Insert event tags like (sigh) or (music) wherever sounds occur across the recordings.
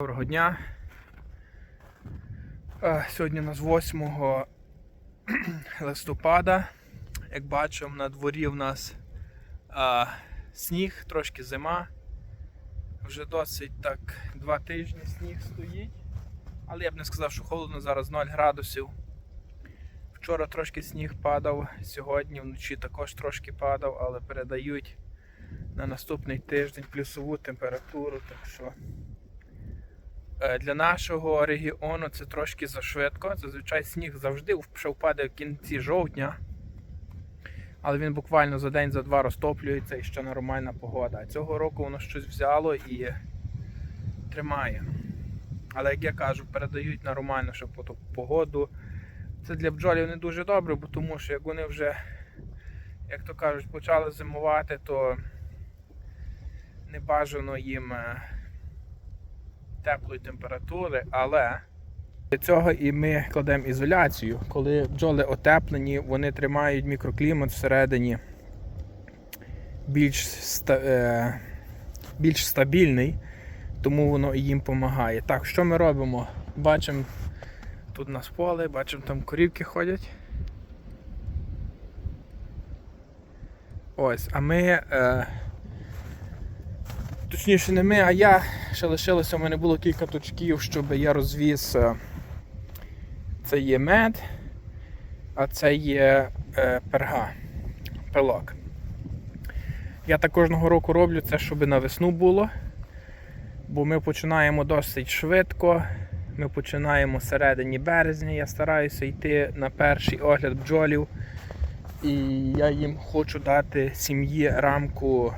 Доброго дня. Е, Сьогодні у нас 8 (clears throat) листопада. Як бачимо, на дворі в нас а, сніг, трошки зима. Вже досить так два тижні сніг стоїть. Але я б не сказав, що холодно, зараз 0 градусів. Вчора трошки сніг падав, сьогодні вночі також трошки падав, але передають на наступний тиждень плюсову температуру. Так що Е, Для нашого регіону це трошки зашвидко. Зазвичай сніг завжди впаде в кінці жовтня. Але він буквально за день, за два розтоплюється і ще нормальна погода. А цього року воно щось взяло і тримає. Але як я кажу, передають нормально, по погоду. Це для бджолів не дуже добре, бо тому що як вони вже, як то кажуть, почали зимувати, то не бажано їм. Теплої температури, але для цього і ми кладемо ізоляцію. Коли бджоли отеплені, вони тримають мікроклімат всередині більш, е, більш стабільний, тому воно і їм допомагає. Так, що ми робимо? Бачимо тут у нас поле, бачимо там корівки ходять. Ось, а ми. Е, Точніше, не ми, а я ще лишилося, у мене було кілька точків, щоб я розвіз. е, Це є мед, а це є е, перга, пилок. Я так кожного року роблю це, щоб на весну було. Бо ми починаємо досить швидко. Ми починаємо середині березня. Я стараюся йти на перший огляд бджолів. І я їм хочу дати сім'ї рамку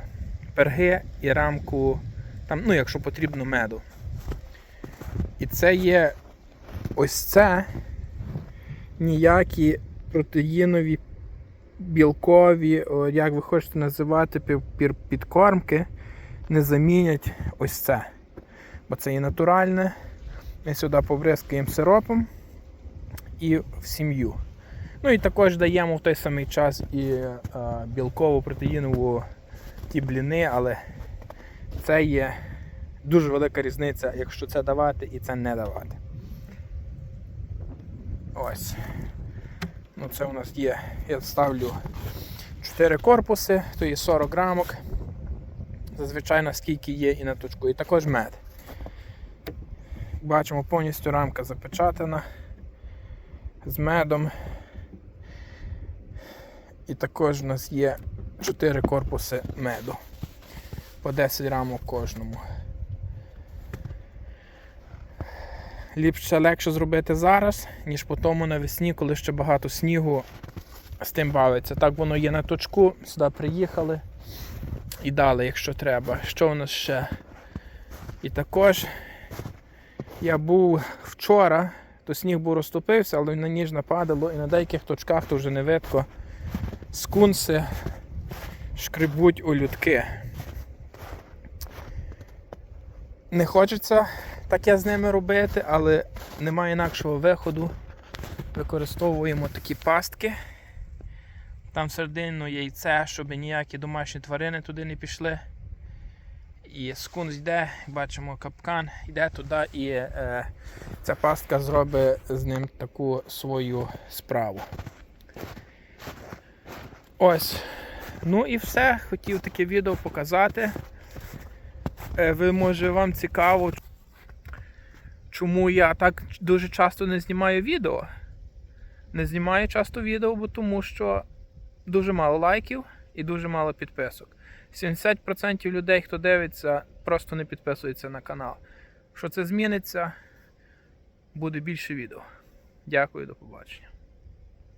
перги і рамку, там, ну, якщо потрібно, меду. І це є ось це ніякі протеїнові, білкові, як ви хочете називати, підкормки, не замінять ось це. Бо це є натуральне. Ми сюди побризкаємо сиропом і в сім'ю. Ну і також даємо в той самий час і е, білкову протеїнову ті бліни, але це є дуже велика різниця, якщо це давати і це не давати. Ось. Ну Це у нас є. Я ставлю 4 корпуси, то є 40 грамок. Зазвичай наскільки є і на точку. І також мед. Бачимо, повністю рамка запечатана з медом. І також у нас є 4 корпуси меду. По 10 рамок кожному. Ліпше легше зробити зараз, ніж по тому навесні, коли ще багато снігу з тим бавиться. Так воно є на точку, сюди приїхали і дали, якщо треба. Що у нас ще? І також я був вчора, то сніг був розтопився, але на ніж нападало і на деяких точках то вже не видко. Скунси шкребуть у людки. Не хочеться таке з ними робити, але немає інакшого виходу. Використовуємо такі пастки. Там всередину яйце, щоб ніякі домашні тварини туди не пішли. І скунс йде, бачимо капкан, йде туди і е, ця пастка зробить з ним таку свою справу. Ось. Ну і все. Хотів таке відео показати. Е, Ви може вам цікаво, чому я так дуже часто не знімаю відео. Не знімаю часто відео, бо тому що дуже мало лайків і дуже мало підписок. 70% людей, хто дивиться, просто не підписується на канал. Що це зміниться, буде більше відео. Дякую, до побачення.